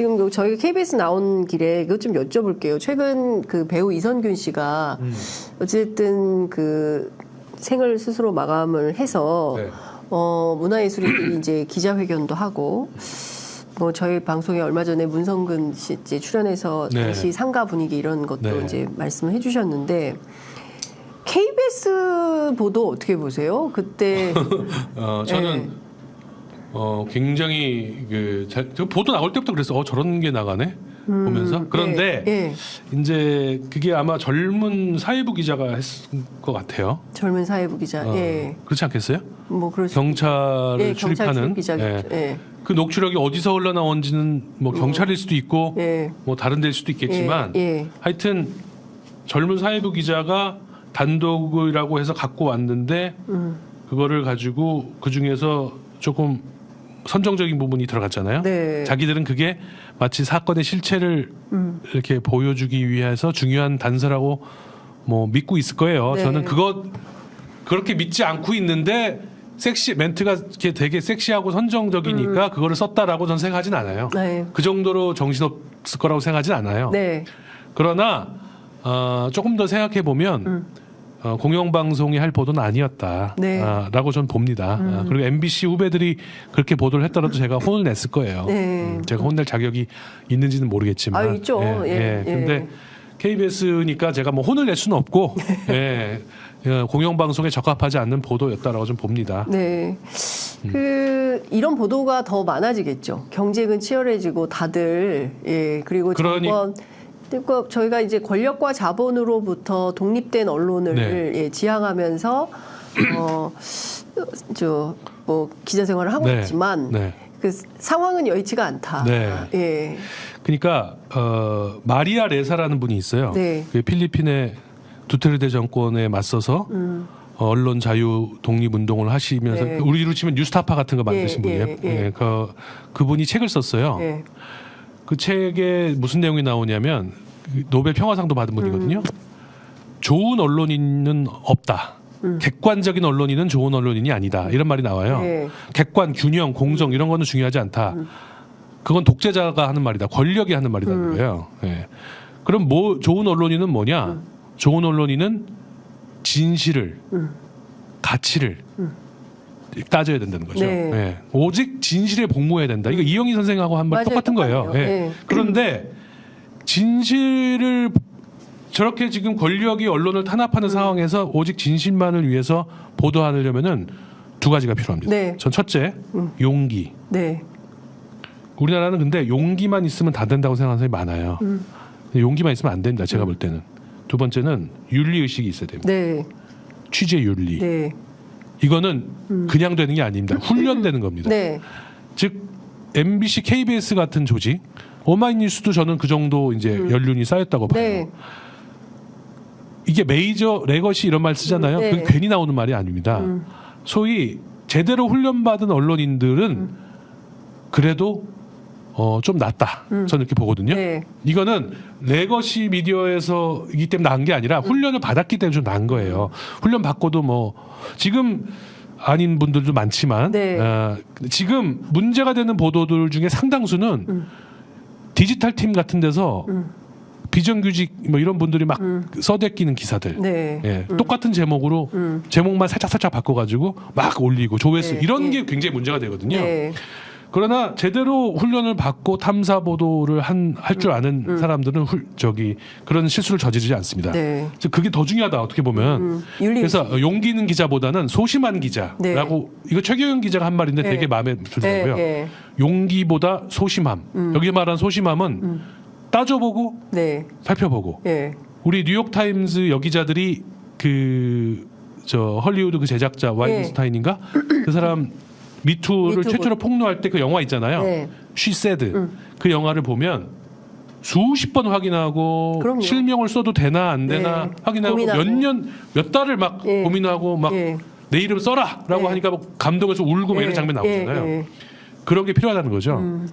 지금 요 저희 KBS 나온 길에 이것 좀 여쭤볼게요. 최근 그 배우 이선균 씨가 음. 어쨌든 그 생을 스스로 마감을 해서 네. 어, 문화예술인들이 이제 기자회견도 하고 뭐 저희 방송에 얼마 전에 문성근 씨 이제 출연해서 네. 당시 상가 분위기 이런 것도 네. 이제 말씀을 해주셨는데 KBS 보도 어떻게 보세요? 그때 어, 저는 네. 어, 굉장히 그 자, 저 보도 나올 때부터 그랬어. 어 저런 게 나가네 보면서. 그런데 예, 예. 이제 그게 아마 젊은 사회부 기자가 했을 것 같아요. 젊은 사회부 기자, 어, 예, 그렇지 않겠어요? 뭐 그럴 수 경찰을 예, 출입하는 기자겠죠. 예. 예, 그 녹취록이 어디서 흘러나온지는 뭐 경찰일 수도 있고 예, 뭐 다른 데일 수도 있겠지만 예, 예. 하여튼 젊은 사회부 기자가 단독이라고 해서 갖고 왔는데 음. 그거를 가지고 그 중에서 조금 선정적인 부분이 들어갔잖아요. 네. 자기들은 그게 마치 사건의 실체를 음. 이렇게 보여주기 위해서 중요한 단서라고 뭐 믿고 있을 거예요. 네. 저는 그것 그렇게 믿지 않고 있는데 섹시 멘트가 이렇게 되게 섹시하고 선정적이니까 그거를 썼다라고 저는 생각하진 않아요. 음. 네. 그 정도로 정신없을 거라고 생각하진 않아요. 네, 그러나 어, 조금 더 생각해 보면 음. 어, 공영방송이 할 보도는 아니었다라고 네. 음. 저는 봅니다. 아, 그리고 MBC 후배들이 그렇게 보도를 했더라도 제가 혼을 냈을 거예요. 네. 음, 제가 혼낼 자격이 있는지는 모르겠지만. 아, 있죠. 예, 예. 근데 KBS니까 제가 뭐 혼을 낼 수는 없고 예, 예, 공영방송에 적합하지 않는 보도였다라고 좀 봅니다. 네. 음. 그 이런 보도가 더 많아지겠죠. 경쟁은 치열해지고 다들 예 그리고 그러니- 정권 그러니까 저희가 이제 권력과 자본으로부터 독립된 언론을 네. 예, 지향하면서 어 저 뭐 기자 생활을 하고 네. 있지만 네. 그 상황은 여의치가 않다. 네. 예. 그러니까 어, 마리아 레사라는 분이 있어요. 네. 그 필리핀의 두테르테 정권에 맞서서 음. 어, 언론 자유 독립 운동을 하시면서 네. 우리로 치면 뉴스타파 같은 거 만드신 예, 분이에요. 예, 예. 예, 그 그분이 책을 썼어요. 예. 그 책에 무슨 내용이 나오냐면 그 노벨 평화상도 받은 분이거든요. 음. 좋은 언론인은 없다. 음. 객관적인 언론인은 좋은 언론인이 아니다. 이런 말이 나와요. 예. 객관, 균형, 공정 이런 거는 중요하지 않다. 그건 독재자가 하는 말이다. 권력이 하는 말이라는 음. 거예요. 예. 그럼 뭐 좋은 언론인은 뭐냐? 좋은 언론인은 진실을, 음. 가치를 따져야 된다는 거죠. 네. 예. 오직 진실에 복무해야 된다. 이거 이영희 선생하고 한 말 맞아요. 똑같은 거예요. 똑같네요. 예. 예. 그런데 진실을 저렇게 지금 권력이 언론을 탄압하는 음. 상황에서 오직 진실만을 위해서 보도하려면은 두 가지가 필요합니다. 네. 전 첫째 음. 용기. 네. 우리나라는 근데 용기만 있으면 다 된다고 생각하는 사람이 많아요. 음. 근데 용기만 있으면 안 된다. 제가 볼 때는 두 번째는 윤리 의식이 있어야 됩니다. 네. 취재 윤리. 네. 이거는 그냥 되는 게 아닙니다. 훈련되는 겁니다. 네. 즉 MBC, KBS 같은 조직, 오마이뉴스도 저는 그 정도 이제 연륜이 쌓였다고 봐요. 음. 네. 이게 메이저 레거시 이런 말 쓰잖아요. 음, 네. 그게 괜히 나오는 말이 아닙니다. 음. 소위 제대로 훈련받은 언론인들은 음. 그래도 어, 좀 낫다. 저는 이렇게 보거든요. 네. 이거는 레거시 미디어에서 이기 때문에 나은 게 아니라 훈련을 받았기 때문에 좀 나은 거예요. 훈련 받고도 뭐 지금 아닌 분들도 많지만 네. 어, 지금 문제가 되는 보도들 중에 상당수는 음. 디지털 팀 같은 데서 비정규직 뭐 이런 분들이 막 써대끼는 기사들. 음. 네. 예, 똑같은 제목으로 음. 제목만 살짝 살짝 바꿔가지고 막 올리고 조회수 네, 이런 예. 게 굉장히 문제가 되거든요. 네. 그러나 제대로 훈련을 받고 탐사 보도를 한 할 줄 아는 사람들은 훌, 저기 그런 실수를 저지르지 않습니다. 음. 네. 즉 그게 더 중요하다 어떻게 보면. 음, 윤리 그래서 어, 용기 있는 기자보다는 소심한 기자라고 이거 최경영 기자가 한 말인데 네. 되게 마음에 들더라고요. 네. 용기보다 소심함. 여기 말한 소심함은 따져보고 네. 살펴보고 네. 우리 뉴욕 타임즈 여기자들이 그 저 헐리우드 그 제작자 와인스타인인가 그 사람 미투를 미투 최초로 폭로할 때 그 영화 있잖아요. 네. She Said 음. 그 영화를 보면 수십 번 확인하고 그럼요. 실명을 써도 되나 안 되나 네. 확인하고. 몇 년 몇 달을 막 예. 고민하고 막내 예. 이름 써라라고 네. 하니까 뭐 감동해서 울고 막 이런 예. 장면 나오잖아요. 예. 예. 그런 게 필요하다는 거죠. 음.